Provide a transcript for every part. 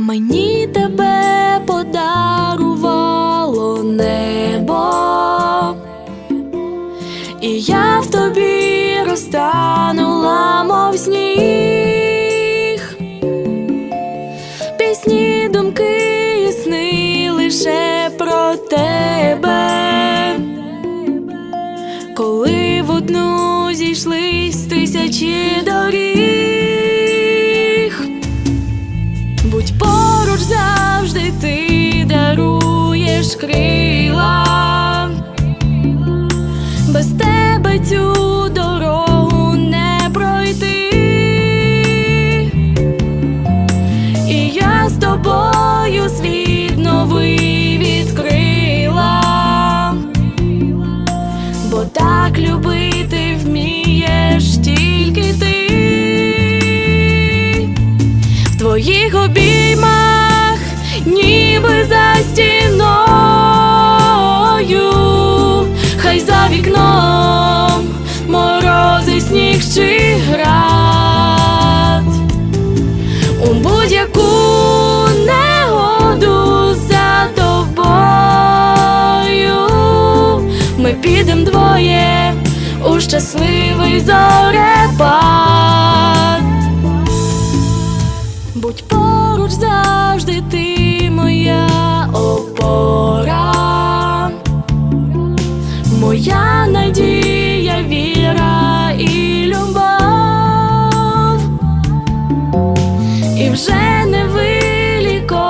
Мені тебе подарувало небо, і я в тобі розтанула, мов сніг. Пісні, думки і сни лише про тебе. Даруєш крила, без тебе цю дорогу не пройти. І я з тобою світ новий відкрила, бо так любити вмієш тільки ти. В твоїх обіймах, ніби за щасливий зорепад. Будь поруч завжди ти моя опора, моя надія, віра і любов, і вже невиліковно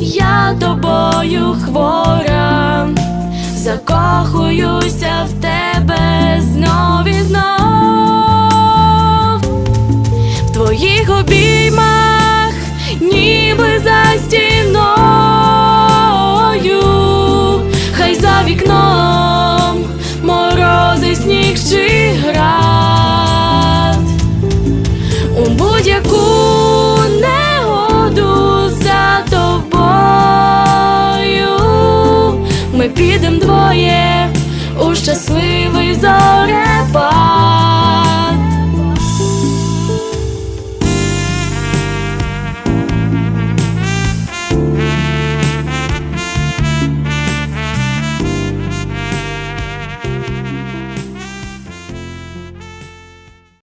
я тобою хвора, закохуюся в тебе твоїх обіймах, ніби за стіною, хай за вікном морози сніг чи град у будь-яку негоду за тобою ми підемо двоє у щасливий зал.